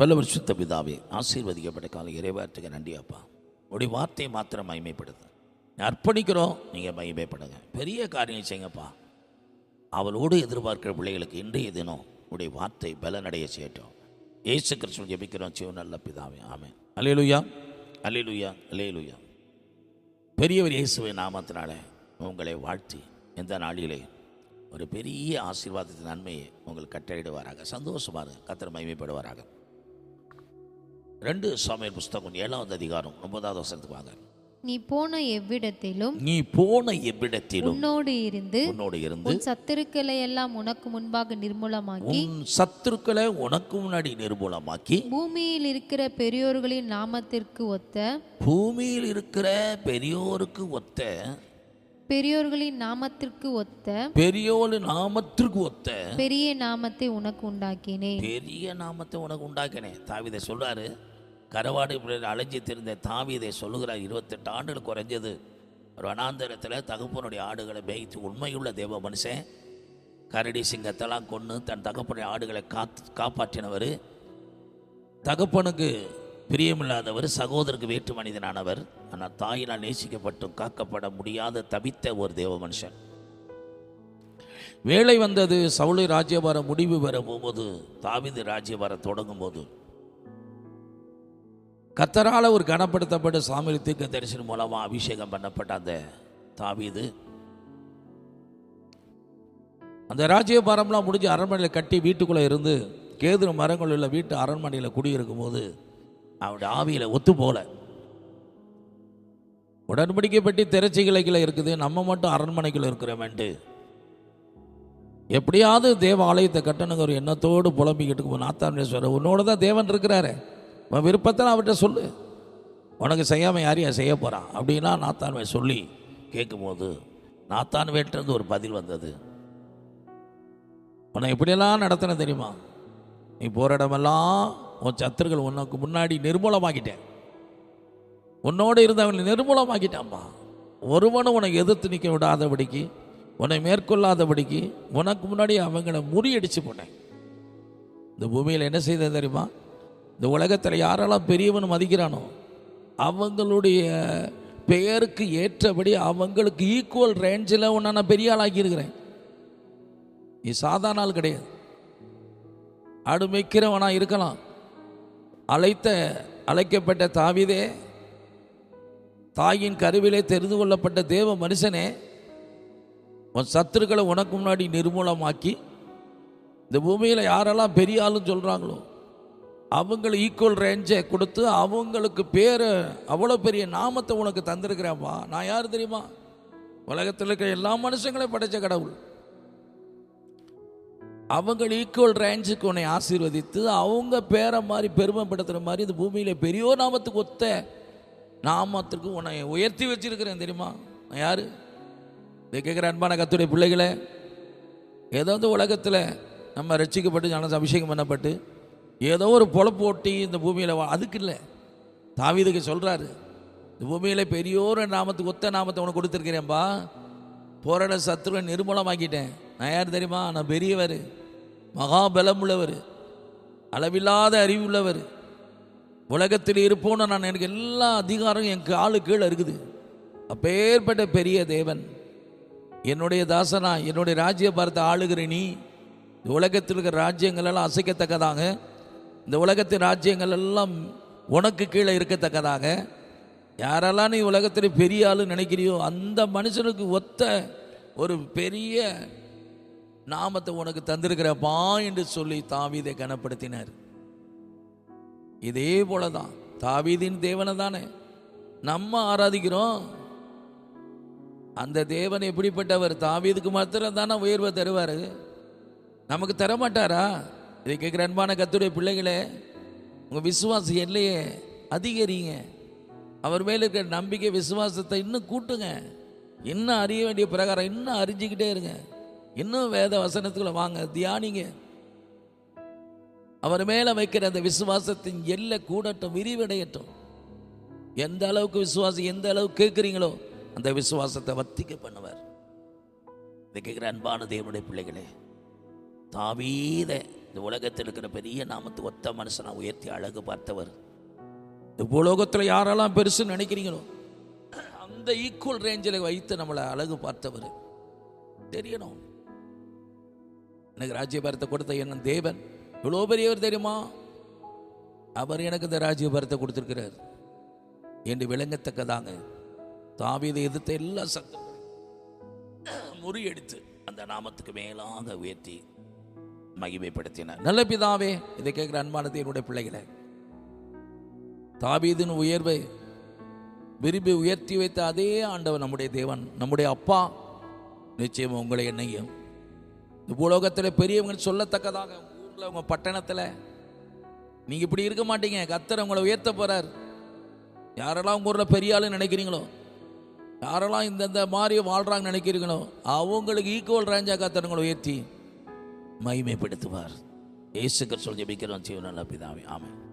பல்லவர் சுத்த பிதாவே ஆசீர்வதிக்கப்பட்ட கால இறைவார்த்துக்கு நன்றி அப்பா. உடைய வார்த்தையை மாத்திரம் மகிமைப்படுது அர்ப்பணிக்கிறோம் நீங்கள் மகிமைப்படுங்க. பெரிய காரியம் செய்யுங்கப்பா. அவளோடு எதிர்பார்க்கிற பிள்ளைகளுக்கு இன்றைய தினம் உடைய வார்த்தை பலனடைய செய்யட்டும். ஏசு கிறிஸ்துவ ஜெபிக்கிறோம் சிவ நல்ல பிதாவே ஆமென். அல்லேலுயா. அல்லேலுயா அல்லேலுயா. பெரியவர் இயேசுவை நாமத்தினால உங்களை வாழ்த்தி எந்த நாளிலே ஒரு பெரிய ஆசீர்வாதத்தின் நன்மையை உங்களுக்கு கட்டளையிடுவாராக. சந்தோஷமாக. கர்த்தர் மகிமைப்படுவாராக. ரெண்டு சாமியல் புஸ்தகம் ஏழாவது அதிகாரம் ஒன்பதாவது வசனத்துக்கு வாங்க. நீ போன எவ்விடத்திலும் நீ போன எவ்விடத்திலும் உன்னோடு இருந்து உன்னோடு இருந்து உன் சத்துருக்களை எல்லாம் உனக்கு முன்பாக நிர்மூலமாக்கி உன் சத்துருக்களை உனக்கு முன்னாடி நிர்மூலமாக்கி பூமியில் இருக்கிற பெரியோர்களின் நாமத்திற்கு ஒத்த பூமியில் இருக்கிற பெரியோருக்கு ஒத்த பெரியோர்களின் நாமத்திற்கு ஒத்த பெரியோரு நாமத்திற்கு ஒத்த பெரிய நாமத்தை உனக்கு உண்டாக்கினேன். பெரிய நாமத்தை உனக்கு உண்டாக்கினேன். தாவிதை சொல்றாரு கரவாடு அலைஞ்சி திருந்த தாவி இதை சொல்லுகிறார். இருபத்தெட்டு ஆண்டுகள் குறைஞ்சது. ரணாந்தரத்தில் தகப்பனுடைய ஆடுகளை மேய்த்து உண்மையுள்ள தேவ மனுஷன். கரடி சிங்கத்தெல்லாம் கொன்று தன் தகப்பனுடைய ஆடுகளை காத்து காப்பாற்றினவர். தகப்பனுக்கு பிரியமில்லாதவர் சகோதரருக்கு வேற்று மனிதனானவர். ஆனால் தாயினால் நேசிக்கப்பட்டும் காக்கப்பட முடியாத தவித்த ஒரு தேவ மனுஷன். வேலை வந்தது சவுளை ராஜ்யபாரம் முடிவு பெற போகும்போது தாவிது ராஜ்யபாரம் தொடங்கும் போது கத்தரால் ஒரு கனப்படுத்தப்பட்ட சாமி தீர்க்க தரிசனம் மூலமாக அபிஷேகம் பண்ணப்பட்ட அந்த தாவீது அந்த ராஜ்யபாரம்லாம் முடிஞ்சு அரண்மனையில் கட்டி வீட்டுக்குள்ளே இருந்து கேதுரு மரங்கள் உள்ள வீட்டு அரண்மனையில் குடியிருக்கும் போது அவனுடைய ஆவியில் ஒத்து போல. உடன்படிக்கை பற்றி திரைச்சிகளுக்குள்ள இருக்குது நம்ம மட்டும் அரண்மனைக்குள்ள இருக்கிறோமேன்ட்டு. எப்படியாவது தேவ ஆலயத்தை கட்டணுங்கிற எண்ணத்தோடு புலம்பிக்கிட்டு இருக்கும் நாத்தான் உன்னோட தான் தேவன் இருக்கிறாரு. உன் விருப்பத்தை அவர்கிட்ட சொல்லு. உனக்கு செய்யாமல் யாரையும் செய்ய போகிறான் அப்படின்னா நாத்தான்வே சொல்லி கேட்கும்போது நாத்தான் வேட்டிருந்து ஒரு பதில் வந்தது. உன்னை எப்படியெல்லாம் நடத்தின தெரியுமா? நீ போகிற இடமெல்லாம் உன் சத்துருக்கள் உனக்கு முன்னாடி நிர்மூலமாக்கிட்டேன் உன்னோடு இருந்தவங்களை நிர்மூலமாக்கிட்டான்ப்பா ஒருவனும் உன்னை எதிர்த்து நிற்க விடாதபடிக்கு உன்னை மேற்கொள்ளாதபடிக்கு உனக்கு முன்னாடி அவங்கள முறியடிச்சு போனேன் இந்த பூமியில் என்ன செய்தது தெரியுமா? இந்த உலகத்தில் யாரெல்லாம் பெரியவன் மதிக்கிறானோ அவங்களுடைய பெயருக்கு ஏற்றபடி அவங்களுக்கு ஈக்குவல் ரேஞ்சில் உன்னை நான் பெரிய ஆளாக்கியிருக்கிறேன் நீ சாதாரண ஆள் கிடையாது. ஆடு இருக்கலாம். அழைத்த அழைக்கப்பட்ட தாவிதே தாயின் கருவிலே தெரிந்து கொள்ளப்பட்ட தேவ மனுஷனே உன் சத்துருக்களை உனக்கு முன்னாடி நிர்மூலமாக்கி இந்த பூமியில் யாரெல்லாம் பெரிய ஆளுன்னு சொல்கிறாங்களோ அவங்கள ஈக்குவல் ரேஞ்சை கொடுத்து அவங்களுக்கு பேரை அவ்வளோ பெரிய நாமத்தை உனக்கு தந்திருக்கிறேன்ப்பா. நான் யார் தெரியுமா? உலகத்தில் இருக்கிற எல்லா மனுஷங்களையும் படைச்ச கடவுள். அவங்க ஈக்குவல் ரேஞ்சுக்கு உன்னை ஆசீர்வதித்து அவங்க பேரை மாதிரி பெருமைப்படுத்துகிற மாதிரி இந்த பூமியில் பெரியோர் நாமத்துக்கு ஒத்த நாமத்திற்கு உன்னை உயர்த்தி வச்சிருக்கிறேன் தெரியுமா? நான் யார்? இதை கேட்குற அன்பான கத்துடைய பிள்ளைகளை ஏதோ உலகத்தில் நம்ம ரட்சிக்கப்பட்டு ஞான அபிஷேகம் பண்ணப்பட்டு ஏதோ ஒரு பொழப்பு ஓட்டி இந்த பூமியில் வா அதுக்கு இல்லை. தாவிதுக்கு சொல்கிறாரு இந்த பூமியில் பெரியோர் நாமத்துக்கு ஒத்த நாமத்தை உனக்கு கொடுத்துருக்கிறேன்பா. போராட சத்துருவை நிர்மூலமாக்கிட்டேன். நான் யார் தெரியுமா? நான் பெரியவர் மகாபலம் உள்ளவர் அளவில்லாத அறிவுள்ளவர். உலகத்தில் இருப்போன்னு நான் எனக்கு எல்லா அதிகாரம் என் காலு கீழே இருக்குது. அப்பேற்பட்ட பெரிய தேவன். என்னுடைய தாசனா என்னுடைய ராஜ்ய பாரத்தை ஆளுகிற நீ உலகத்தில் இருக்கிற ராஜ்யங்களெல்லாம் அசைக்கத்தக்கதாங்க. அசைக்கத்தக்கதாக இந்த உலகத்தின் ராஜ்யங்கள் எல்லாம் உனக்கு கீழே இருக்கத்தக்கதாக. யாரெல்லாம் நீ உலகத்தில் பெரிய ஆளு நினைக்கிறியோ அந்த மனுஷனுக்கு ஒத்த ஒரு பெரிய நாமத்தை உனக்கு தந்திருக்கிறப்பா என்று சொல்லி தாவீதை கனப்படுத்தினார். இதே போல தான் தாவீதின் தேவனை தானே நம்ம ஆராதிக்கிறோம். அந்த தேவன் எப்படிப்பட்டவர்? தாவீதுக்கு மாத்திரம் தானே உயர்வை தருவார்? நமக்கு தர மாட்டாரா இதை கேட்குற அன்பான கத்துடைய பிள்ளைகளே உங்கள் விசுவாசம் எல்லையே அதிகரிங்க. அவர் மேலே இருக்கிற நம்பிக்கை விசுவாசத்தை இன்னும் கூட்டுங்க. இன்னும் அறிய வேண்டிய பிரகாரம் இன்னும் அறிஞ்சிக்கிட்டே இருங்க. இன்னும் வேத வசனத்துக்குள்ள வாங்க தியானிங்க. அவர் மேலே வைக்கிற அந்த விசுவாசத்தின் எல்லை கூடட்டும் விரிவடையட்டும். எந்த அளவுக்கு விசுவாசம் எந்த அளவுக்கு கேட்குறீங்களோ அந்த விசுவாசத்தை வத்திக்க பண்ணுவார். இதை கேட்குற அன்பான தேவனுடைய பிள்ளைகளே தாவீத இந்த உலகத்தில் இருக்கிற பெரிய நாமத்து ஒத்த மனுஷனை உயர்த்தி அழகு பார்த்தவர். இந்த உலோகத்தில் யாரெல்லாம் பெருசுன்னு நினைக்கிறீங்களோ அந்த ஈக்குவல் ரேஞ்சில் வைத்து நம்மளை அழகு பார்த்தவர். தெரியணும். எனக்கு ராஜ்யபாரத்தை கொடுத்த என்ன தேவன்? இவ்வளோ பெரியவர் தெரியுமா? அவர் எனக்கு இந்த ராஜ்யபாரத்தை கொடுத்துருக்கிறார். என்று விளங்கத்தக்கதாங்க. தாவிதை எதிர்த்த எல்லா சத்தம் முறியடித்து அந்த நாமத்துக்கு மேலாக உயர்த்தி மகிமைப்படுத்தினார் நல்ல பிதாவே இதை கேட்குற அன்பானது என்னுடைய பிள்ளைகளை. தாபீதின் உயர்வை விரும்பி உயர்த்தி வைத்த அதே ஆண்டவர் நம்முடைய தேவன் நம்முடைய அப்பா நிச்சயம் உங்களை என்னையும். இந்த பூலோகத்தில் பெரியவங்க சொல்லத்தக்கதாக ஊரில் உங்கள் பட்டணத்தில். நீங்கள் இப்படி இருக்க மாட்டீங்க கத்தர் உங்களை உயர்த்த போகிறார் யாரெல்லாம் உங்கள் ஊரில் பெரிய ஆளுன்னு நினைக்கிறீங்களோ யாரெல்லாம் இந்தந்த மாதிரி வாழ்கிறாங்கன்னு நினைக்கிறீங்களோ அவங்களுக்கு ஈக்குவல் ரேஞ்சா கத்தர் உங்களை உயர்த்தி. மகிமைப்படுத்துவார். ஏசுக்கர் சொல்லி ஜெபிக்கிறோம். ஜீவன் பிதாவே. ஆமென்.